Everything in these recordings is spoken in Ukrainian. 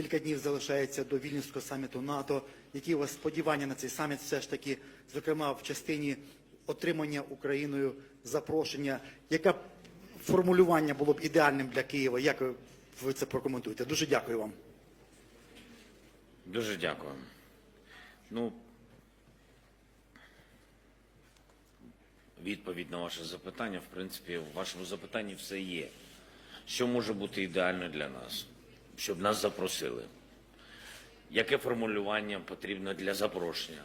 Кілька днів залишається до Вільнюського саміту НАТО. Які у вас сподівання на цей саміт? Все ж таки, зокрема, в частині отримання Україною запрошення. Яке формулювання було б ідеальним для Києва? Як ви- це прокоментуєте? Дуже дякую вам. Дуже дякую. Ну, відповідь на ваше запитання, в принципі, в вашому запитанні все є. Що може бути ідеально для нас? Щоб нас запросили. Яке формулювання потрібно для запрошення?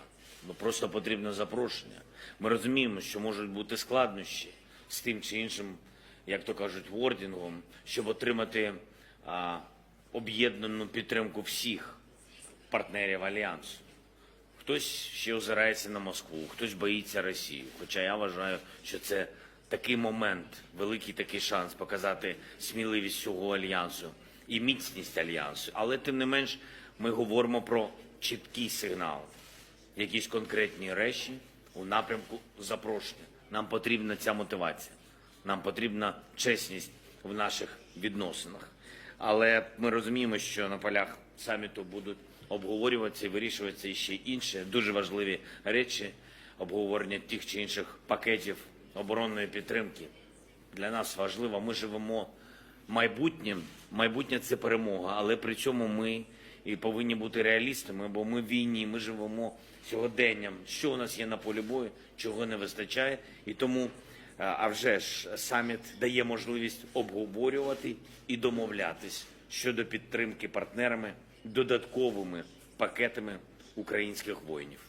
Ну просто потрібно запрошення. Ми розуміємо, що можуть бути складнощі з тим чи іншим, як то кажуть, вордінгом, щоб отримати об'єднану підтримку всіх партнерів альянсу. Хтось ще озирається на Москву, хтось боїться Росії. Хоча я вважаю, що це такий момент, великий такий шанс показати сміливість цього альянсу і міцність альянсу. Але тим не менш, ми говоримо про чіткий сигнал, якісь конкретні речі у напрямку запрошення. Нам потрібна ця мотивація, нам потрібна чесність в наших відносинах. Але ми розуміємо, що на полях саміту будуть обговорюватися і вирішуватися ще інші дуже важливі речі, обговорення тих чи інших пакетів оборонної підтримки. Для нас важливо, ми живемо майбутнім. Майбутнє це перемога, але при цьому ми і повинні бути реалістами, бо ми в війні, ми живемо сьогоденням, що у нас є на полі бою, чого не вистачає, і тому а а вже ж саміт дає можливість обговорювати і домовлятись щодо підтримки партнерами додатковими пакетами українських воїнів.